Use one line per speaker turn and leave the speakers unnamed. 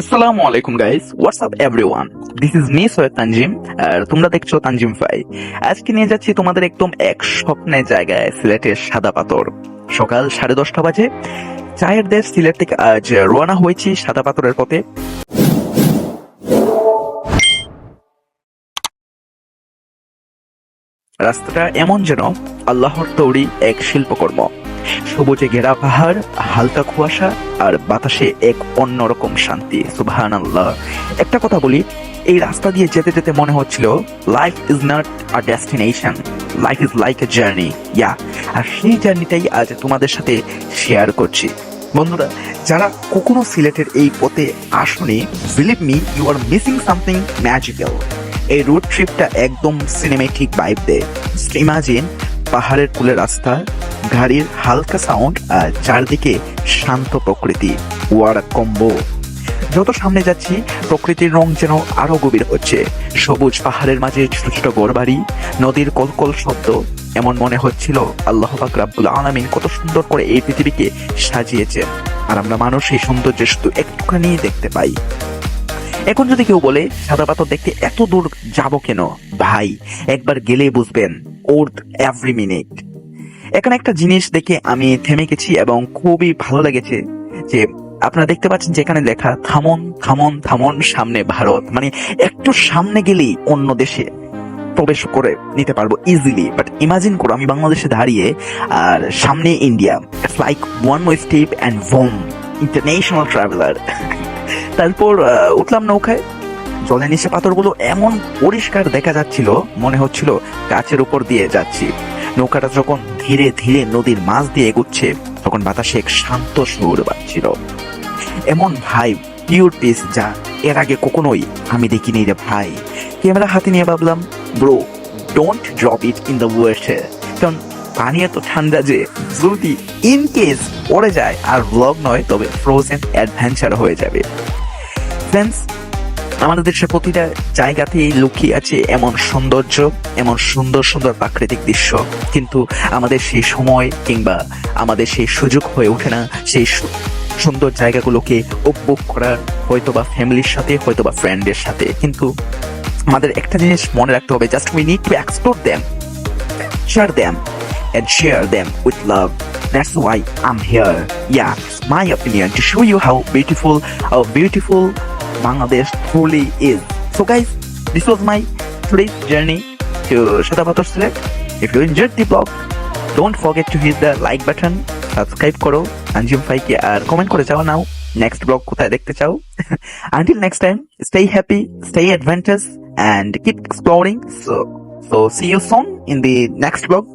আসসালামু আলাইকুম guys what's up everyone this is me Syed Tanzim আর তোমরা দেখছ তানজিম ফাই আজকে নিয়ে যাচ্ছি তোমাদের একদম এক স্বপ্নের জায়গায়, সিলেটের সাদা পাথর। সকাল সাড়ে দশটা বাজে। চায়ের দেশ সিলেট থেকে আজ রওনা হয়েছি সাদা পাথরের পথে। রাস্তাটা এমন যেন আল্লাহর তৈরি এক শিল্পকর্ম। সবুজে ঘেরা পাহাড়, হালকা কুয়াশা আর বাতাসে এক অন্যরকম শান্তি সুবহান আল্লাহ একটা কথা বলি, এই রাস্তা দিয়ে যেতে যেতে মনে হচ্ছিল life is not a destination life is like a journey yeah আর সেই জার্নিটাই আজ তোমাদের সাথে শেয়ার করছি। বন্ধুরা, যারা কখনো সিলেটের এই পথে আসনি believe me you are missing something magical এই রোড ট্রিপটা একদম সিনেমেটিক ভাইব দেয়। ইমাজিন পাহাড়ের কুলে রাস্তা, গাড়ির হালকা সাউন্ড আর চারদিকে শান্ত প্রকৃতি। ওয়ার কম্বো। যত সামনে যাচ্ছি, প্রকৃতির রং যেন আরও গভীর হচ্ছে। সবুজ পাহাড়ের মাঝে ছোট ছোট গড়বাড়ি নদীর কলকল শব্দ। এমন মনে হচ্ছিল আল্লাহ পাক রাব্বুল আলামিন কত সুন্দর করে এই পৃথিবীকে সাজিয়েছেন। আর আমরা মানুষ এই সৌন্দর্য শুধু একটুখানি দেখতে পাই। এখন যদি কেউ বলে, সাদা পাথর দেখতে এত দূর যাব কেন? ভাই, একবার গেলে বুঝবেন। ওর্থ এভরি মিনিট এখানে একটা জিনিস দেখে আমি থেমে গেছি এবং খুবই ভালো লেগেছে যে আপনারা দেখতে পাচ্ছেন যেখানে লেখা, থামন থামন থামন, সামনে ভারত। মানে একটু সামনে গেলেই অন্য দেশে প্রবেশ করে নিতে পারব ইজিলি বাট ইমাজিন করো, আমি বাংলাদেশে দাঁড়িয়ে আর সামনে India it's like one way step and vom international traveller তারপর উঠলাম নৌকায়। জলের নিচে পাথরগুলো এমন পরিষ্কার দেখা যাচ্ছিল, মনে হচ্ছিল গাছের উপর দিয়ে যাচ্ছি। নৌকাটা যখন ধীরে ধীরে নদীর মাছ দিয়ে এগুচ্ছে, তখন বাতাসে এক শান্ত সুর বাজছিল। এমন ভাই, পিওর পিস, যা এর আগে কখনোই আমি দেখিনি রে ভাই। ক্যামেরা হাতে নিয়ে ভাবলাম, bro don't drop it in the water কারণ পানি এত ঠান্ডা যে, যদি ইন কেস পড়ে যায় আর ব্লগ নয়, তবে ফ্রোজেন অ্যাডভেঞ্চার হয়ে যাবে। ফ্রেন্ডস আমাদের দেশের প্রতিটা জায়গাতেই লুকিয়ে আছে এমন সৌন্দর্য এমন সুন্দর সুন্দর প্রাকৃতিক দৃশ্য কিন্তু আমাদের সেই সময় কিংবা আমাদের সেই সুযোগ হয়ে ওঠে না সেই সুন্দর জায়গাগুলোকে উপভোগ করার হয়তো বা ফ্যামিলির সাথে হয়তো বা ফ্রেন্ডের সাথে কিন্তু আমাদের একটা জিনিস মনে রাখতে হবে just we need to explore them share them and share them with love. That's why I'm here. Yeah, it's my opinion to show you how beautiful, how beautiful Bangladesh truly is. So, guys, this was my today's journey to Shatapator Select. If you enjoyed the vlog, don't forget to hit the like button, subscribe করো আঞ্জিম ফাইকে আর comment করে যাও নাও next blog কোথায় দেখতে চাও until next time stay happy stay adventures and keep exploring so so see you soon in the next vlog